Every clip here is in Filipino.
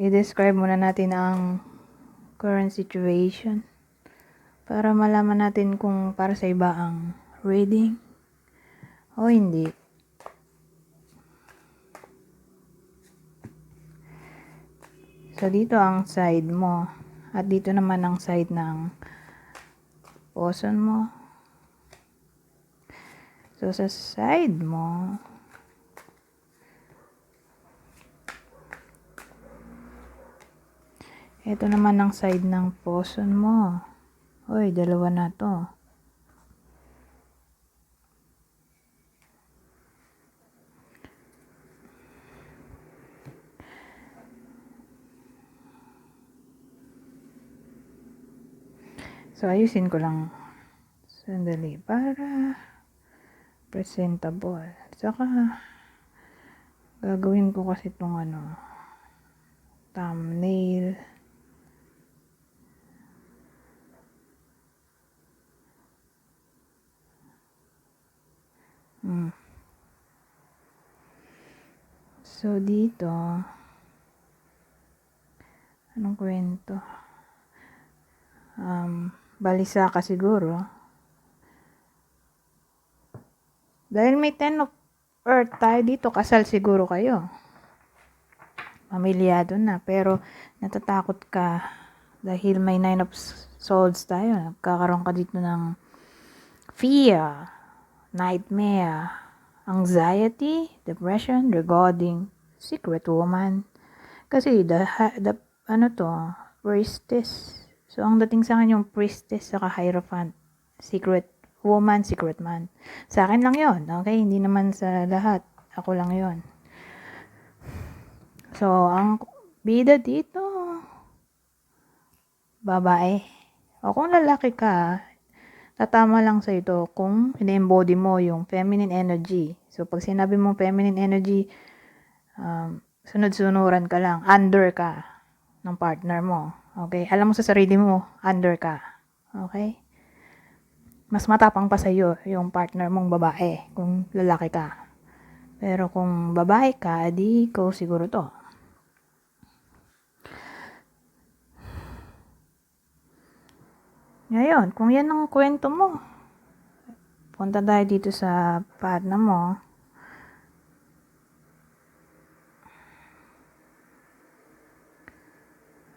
i-describe muna natin ang current situation para malaman natin kung para sa iba ang reading o hindi. So, dito ang side mo. At dito naman ang side ng poson mo. So, sa side mo, ito naman ang side ng poson mo. Uy, dalawa na to. So, ayusin ko lang sandali para presentable. Saka, gagawin ko kasi itong ano, thumbnail. Hmm. So, dito, anong kwento? Um, balisa ka siguro. Dahil may 10 of earth tayo dito, kasal siguro kayo. Pamilyado na. Pero, natatakot ka dahil may 9 of swords tayo. Nagkakaroon ka dito ng fear, nightmare, anxiety, depression regarding secret woman. Kasi, the, the ano to, priestess. So, ang dating sa akin yung priestess saka hierophant. Secret woman, secret man. Sa akin lang yon okay? Hindi naman sa lahat. Ako lang yon So, ang bida dito, babae. O kung lalaki ka, tatama lang sa ito kung ine-embody mo yung feminine energy. So, pag sinabi mo feminine energy, um, sunod-sunuran ka lang, under ka ng partner mo. Okay? Alam mo sa sarili mo, under ka. Okay? Mas matapang pa sa iyo yung partner mong babae kung lalaki ka. Pero kung babae ka, di ko siguro to. Ngayon, kung yan ang kwento mo, punta tayo dito sa partner mo.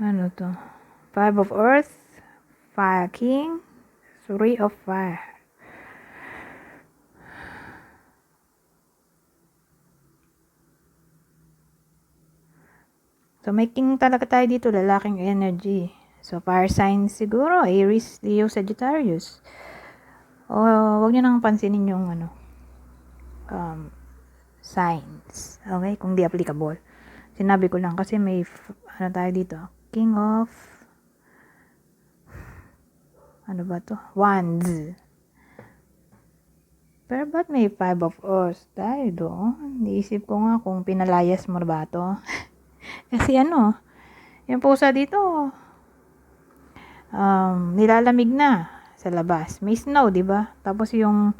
Ano to? Five of Earth, Fire King, Three of Fire. So, may king talaga tayo dito, lalaking energy. So, fire signs siguro, Aries, Leo, Sagittarius. O, wag nyo nang pansinin yung, ano, um, signs. Okay? Kung di applicable. Sinabi ko lang kasi may, ano tayo dito, King of, ano ba to? Wands. Pero ba't may five of Earth tayo doon? Naisip ko nga kung pinalayas mo ba to. Kasi ano, yung pusa dito, um, nilalamig na sa labas. May snow, di ba? Tapos yung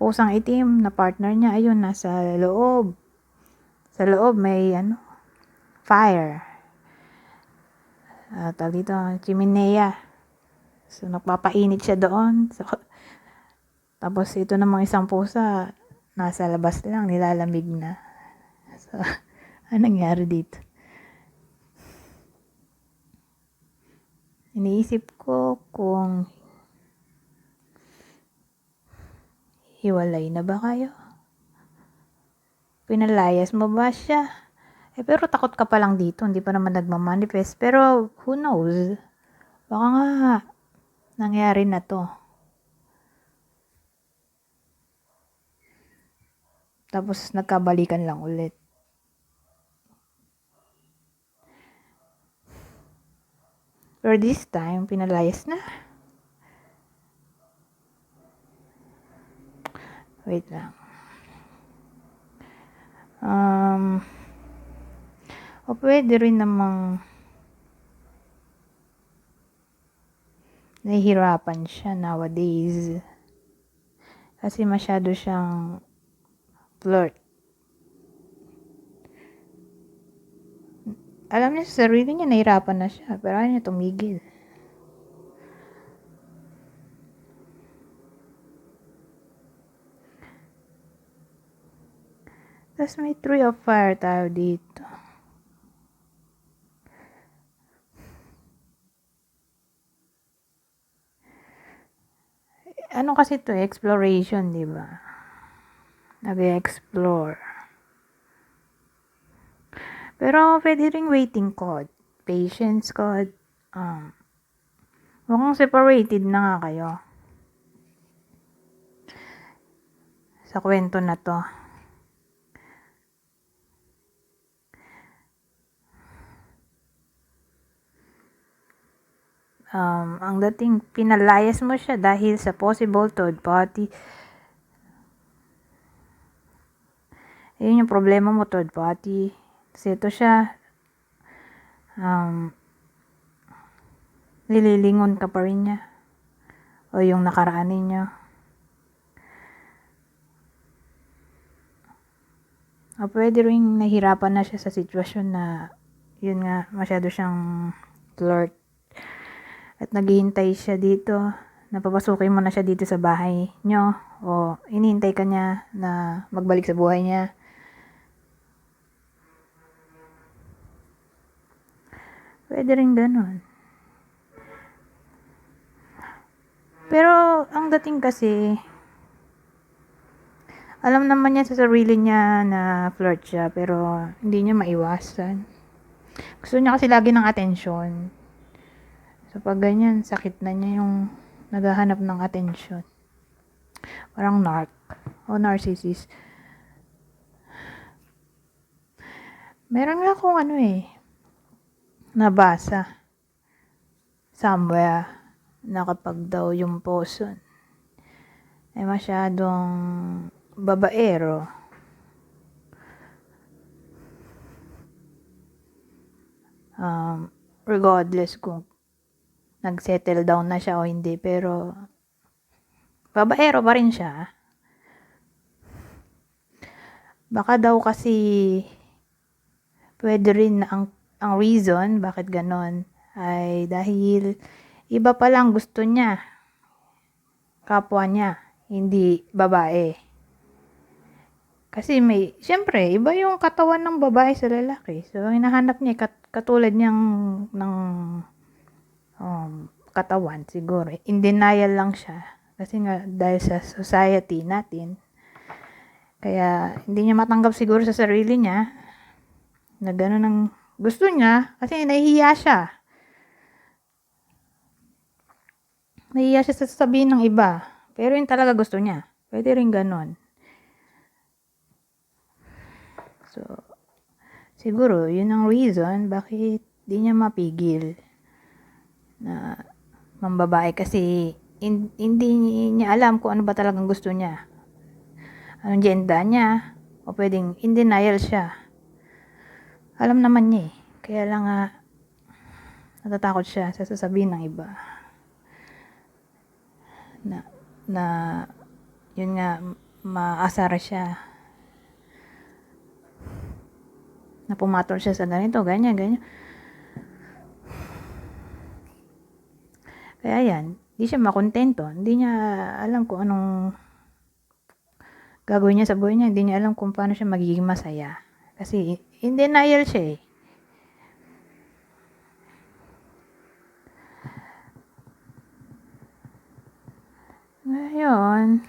pusang itim na partner niya, ayun, nasa loob. Sa loob may, ano, fire. Uh, tawag dito, chimenea. So, nagpapainit siya doon. So, tapos, ito namang isang pusa, nasa labas lang, nilalamig na. So, anong nangyari dito? Iniisip ko kung hiwalay na ba kayo? Pinalayas mo ba siya? Eh, pero takot ka pa lang dito, hindi pa naman nagmamanifest. Pero, who knows? Baka nga, nangyari na to. Tapos, nagkabalikan lang ulit. Pero this time, pinalayas na. Wait lang. Um, o pwede rin namang nahihirapan siya nowadays. Kasi masyado siyang flirt. Alam niya sa sarili niya, nahirapan na siya. Pero ayaw niya tumigil. Tapos may three of fire tayo dito. Ano kasi to exploration, di ba? Nag-explore. Pero pwede ring waiting code, patience code. Um, mukhang separated na nga kayo. Sa kwento na to. um, ang dating pinalayas mo siya dahil sa possible third party. Ayun yung problema mo, third party. Kasi ito siya, um, nililingon ka pa rin niya. O yung nakaraan ninyo. O pwede rin nahirapan na siya sa sitwasyon na yun nga, masyado siyang flirt at naghihintay siya dito, napapasukin mo na siya dito sa bahay nyo, o inihintay ka niya na magbalik sa buhay niya. Pwede rin ganun. Pero, ang dating kasi, alam naman niya sa sarili niya na flirt siya, pero hindi niya maiwasan. Gusto niya kasi lagi ng atensyon. So, pag ganyan, sakit na niya yung naghahanap ng atensyon. Parang narc o narcissist. Meron nga akong ano eh, nabasa somewhere na kapag daw yung person ay masyadong babaero um, regardless kung nag-settle down na siya o hindi. Pero, babaero pa rin siya. Baka daw kasi, pwede rin ang, ang reason bakit ganon ay dahil iba pa lang gusto niya. Kapwa niya, hindi babae. Kasi may, syempre, iba yung katawan ng babae sa lalaki. So, hinahanap niya kat, katulad niyang ng um, katawan siguro. In denial lang siya. Kasi nga dahil sa society natin, kaya hindi niya matanggap siguro sa sarili niya na gano'n ang gusto niya kasi nahihiya siya. Nahihiya siya sa sasabihin ng iba. Pero yun talaga gusto niya. Pwede rin ganon. So, siguro, yun ang reason bakit di niya mapigil na mambabae kasi in, hindi niya alam kung ano ba talagang gusto niya. Anong gender niya o pwedeng in denial siya. Alam naman niya eh. Kaya lang nga natatakot siya sa sasabihin ng iba. Na, na yun nga maasar siya na pumatol siya sa ganito, ganyan, ganyan. Kaya yan, hindi siya makontento. Hindi niya alam kung anong gagawin niya sa buhay niya. Hindi niya alam kung paano siya magiging masaya. Kasi in denial siya eh. Ngayon,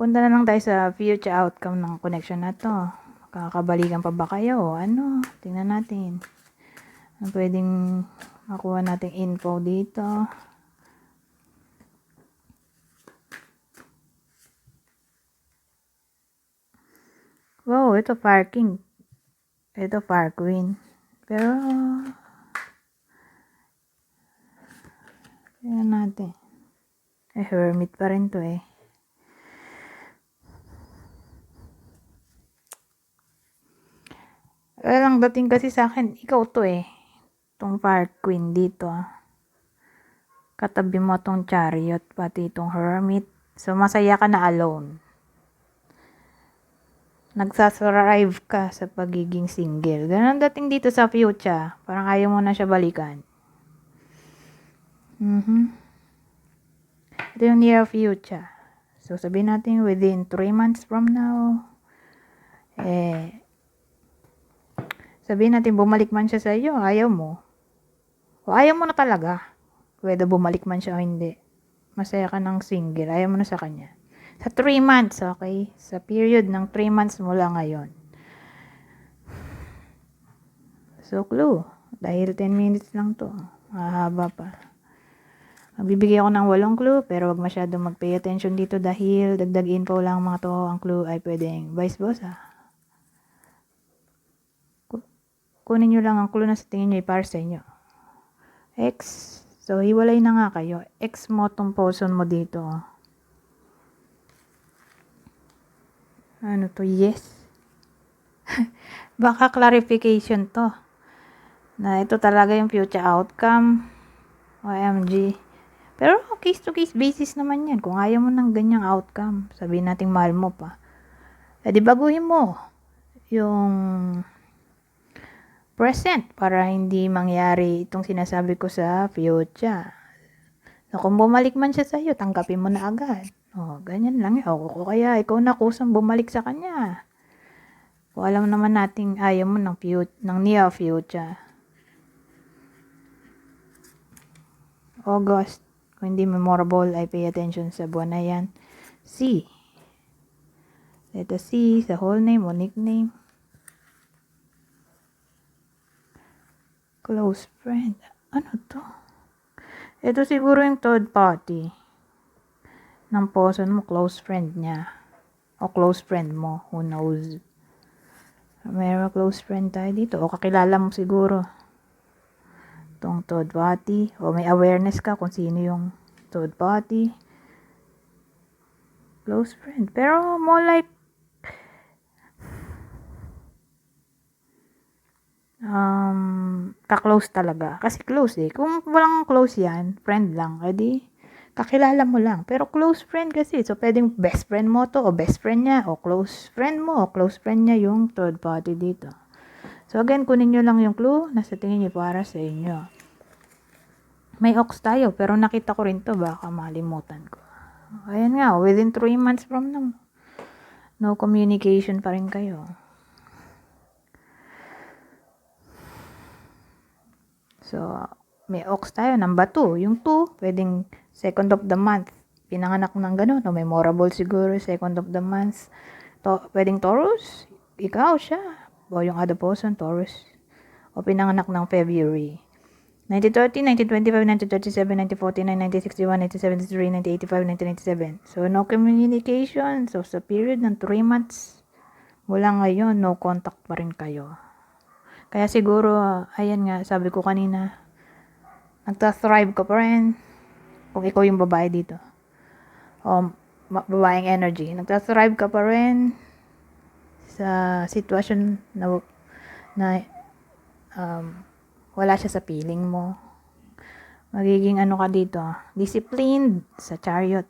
punta na lang tayo sa future outcome ng connection na to. Kakabalikan pa ba kayo? Ano? Tingnan natin. Ano pwedeng makuha nating info dito? Wow, ito parking. Ito Fire Queen. Pero, tingnan natin. Eh, hermit pa rin to eh. Well, ang dating kasi sa akin, ikaw to eh. Tong Fire Queen dito. Ah. Katabi mo tong Chariot, pati itong Hermit. So, masaya ka na alone. nagsasurvive ka sa pagiging single. Ganon dating dito sa future. Parang ayaw mo na siya balikan. Mhm. Ito yung near future. So, sabihin natin within 3 months from now, eh, sabihin natin bumalik man siya sa iyo, ayaw mo. O ayaw mo na talaga. Whether bumalik man siya o hindi. Masaya ka ng single, ayaw mo na sa kanya. Sa 3 months, okay? Sa period ng 3 months mula ngayon. So, clue. Dahil 10 minutes lang to. Mahaba pa. Magbibigay ako ng walong clue, pero wag masyadong mag-pay attention dito dahil dagdag info lang mga to. Ang clue ay pwedeng vice versa. Ku- Kunin nyo lang ang clue na sa tingin nyo ay para sa inyo. X. So, hiwalay na nga kayo. X mo tong person mo dito. Ano to? Yes. Baka clarification to. Na ito talaga yung future outcome. OMG. Pero case to case basis naman yan. Kung ayaw mo ng ganyang outcome, sabihin natin mahal mo pa. Eh di baguhin mo yung present para hindi mangyari itong sinasabi ko sa future. So, kung bumalik man siya sa'yo, tanggapin mo na agad. Oh, ganyan lang. eh. O, o kaya ikaw na kusang bumalik sa kanya. Kung alam naman nating ayaw mo ng, fut- ng near future. August. Kung hindi memorable, ay pay attention sa buwan na yan. C. Letter C, sa whole name o nickname. Close friend. Ano to? Ito siguro yung third party ng person mo, close friend niya. O close friend mo, who knows. Meron close friend tayo dito. O kakilala mo siguro. Itong third party. O may awareness ka kung sino yung third party. Close friend. Pero more like um, ka-close talaga. Kasi close eh. Kung walang close yan, friend lang, edi kakilala mo lang. Pero close friend kasi. So, pwedeng best friend mo to, o best friend niya, o close friend mo, o close friend niya yung third party dito. So, again, kunin nyo lang yung clue. Nasa tingin nyo para sa inyo. May ox tayo, pero nakita ko rin to. Baka malimutan ko. Ayan nga, within 3 months from now. No communication pa rin kayo. So, may ox tayo, number 2. Yung 2, pwedeng second of the month. Pinanganak ng gano'n, no? memorable siguro, second of the month. To, pwedeng Taurus, ikaw siya. Other person, Taurus. O pinanganak ng February. 1930, 1925, 1937, 1949, 1961, 1973, 1985, 1997. So, no communication. So, sa period ng 3 months, mula ngayon, no contact pa rin kayo. Kaya siguro, ayan nga, sabi ko kanina, nagta-thrive ka pa rin kung ikaw yung babae dito. O ma- babaeng energy. Nagta-thrive ka pa rin sa sitwasyon na, na um, wala siya sa feeling mo. Magiging ano ka dito, disciplined sa chariot.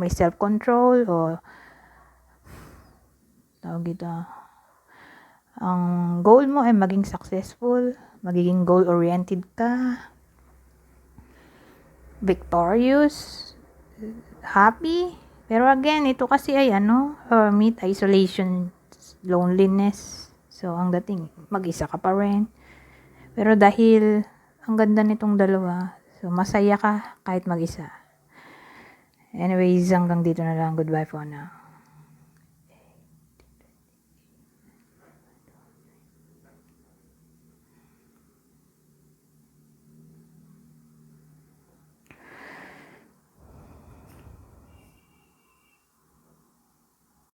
May self-control o tawag dito, ang goal mo ay maging successful, magiging goal-oriented ka, victorious, happy. Pero again, ito kasi ay ano, hermit, isolation, loneliness. So, ang dating, mag-isa ka pa rin. Pero dahil ang ganda nitong dalawa, so masaya ka kahit mag-isa. Anyways, hanggang dito na lang. Goodbye for now.